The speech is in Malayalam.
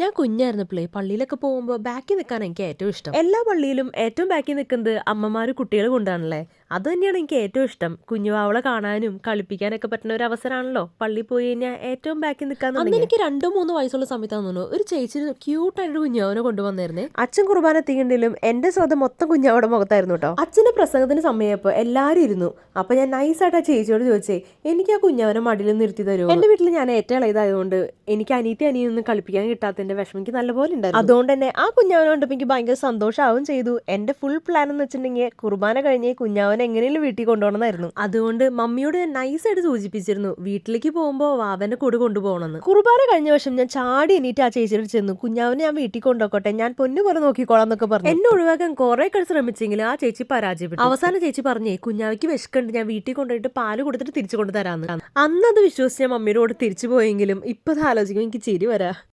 ഞാൻ കുഞ്ഞായിരുന്നപ്പോഴേ പള്ളിയിലൊക്കെ പോകുമ്പോൾ ബാക്കി നിൽക്കാൻ എനിക്ക് ഏറ്റവും ഇഷ്ടം. എല്ലാ പള്ളിയിലും ഏറ്റവും ബാക്കി നിൽക്കുന്നത് അമ്മമാർ കുട്ടികൾ കൊണ്ടാണല്ലേ? അത് തന്നെയാണ് എനിക്ക് ഏറ്റവും ഇഷ്ടം. കുഞ്ഞുവാവളെ കാണാനും കളിപ്പിക്കാനൊക്കെ പറ്റുന്ന ഒരു അവസരമാണല്ലോ പള്ളി പോയി കഴിഞ്ഞാൽ ഏറ്റവും ബാക്കി നിൽക്കാൻ അന്ന് എനിക്ക് രണ്ടോ മൂന്നോ വയസ്സുള്ള സമയത്താന്ന് തോന്നുന്നു ഒരു ചേച്ചി ക്യൂട്ടായിട്ടൊരു കുഞ്ഞാവനെ കൊണ്ടുവന്നായിരുന്നേ അച്ഛൻ കുർബാന എത്തിയെങ്കിലും എന്റെ ശ്രദ്ധ മൊത്തം കുഞ്ഞാവുടെ മുഖത്തായിരുന്നു കേട്ടോ. അച്ഛന്റെ പ്രസംഗത്തിന് സമയപ്പോ എല്ലാരും ഇരുന്നു. അപ്പൊ ഞാൻ നൈസായിട്ട് ആ ചേച്ചിയോട് ചോദിച്ചേ എനിക്ക് ആ കുഞ്ഞാവനെ മടിയിൽ നിർത്തി തരുമോ? എന്റെ വീട്ടിൽ ഞാൻ ഏറ്റവും ഇളയതായതുകൊണ്ട് എനിക്ക് അനീറ്റി അനിയൊന്നും കളിപ്പിക്കാൻ കിട്ടാത്തതിന്റെ വിഷമം എനിക്ക് നല്ലപോലെ ഉണ്ടായിരുന്നു. അതുകൊണ്ട് തന്നെ ആ കുഞ്ഞാവനെ കണ്ടപ്പോൾ എനിക്ക് ഭയങ്കര സന്തോഷമാവും ചെയ്തു. എന്റെ ഫുൾ പ്ലാൻ എന്ന് വെച്ചിട്ടുണ്ടെങ്കിൽ കുർബാന കഴിഞ്ഞ് കുഞ്ഞാവനെ എങ്ങനെയും വീട്ടിൽ കൊണ്ടുപോകണമെന്നായിരുന്നു അതുകൊണ്ട് മമ്മിയോട് ഞാൻ നൈസായിട്ട് സൂചിപ്പിച്ചിരുന്നു വീട്ടിലേക്ക് പോകുമ്പോൾ വാവനെ കൂടെ കൊണ്ടുപോകണമെന്ന്. കുർബാന കഴിഞ്ഞ വർഷം ഞാൻ ചാടി എണീറ്റ് ആ ചേച്ചിയോട് ചെന്നു. കുഞ്ഞാവനെ ഞാൻ വീട്ടിൽ കൊണ്ടുപോകട്ടെ ഞാൻ പൊന്നു പോലെ നോക്കിക്കോളാം എന്നൊക്കെ പറഞ്ഞു. എന്നെ ഒഴിവാക്കാൻ കുറെ കളി ശ്രമിച്ചെങ്കിലും ആ ചേച്ചി പരാജയപ്പെട്ടു. അവസാന ചേച്ചി പറഞ്ഞേ കുഞ്ഞാവയ്ക്ക് വിശക്കുണ്ട് ഞാൻ വീട്ടിൽ കൊണ്ടുപോയിട്ട് പാൽ കൊടുത്തിട്ട് തിരിച്ചു കൊണ്ടുതരാന്ന് അന്നത് വിശ്വസിച്ച് ഞാൻ മമ്മിയോട് തിരിച്ചു പോയെങ്കിലും ഇപ്പൊ ആലോചിക്കും എനിക്ക് ചിരി വരാ.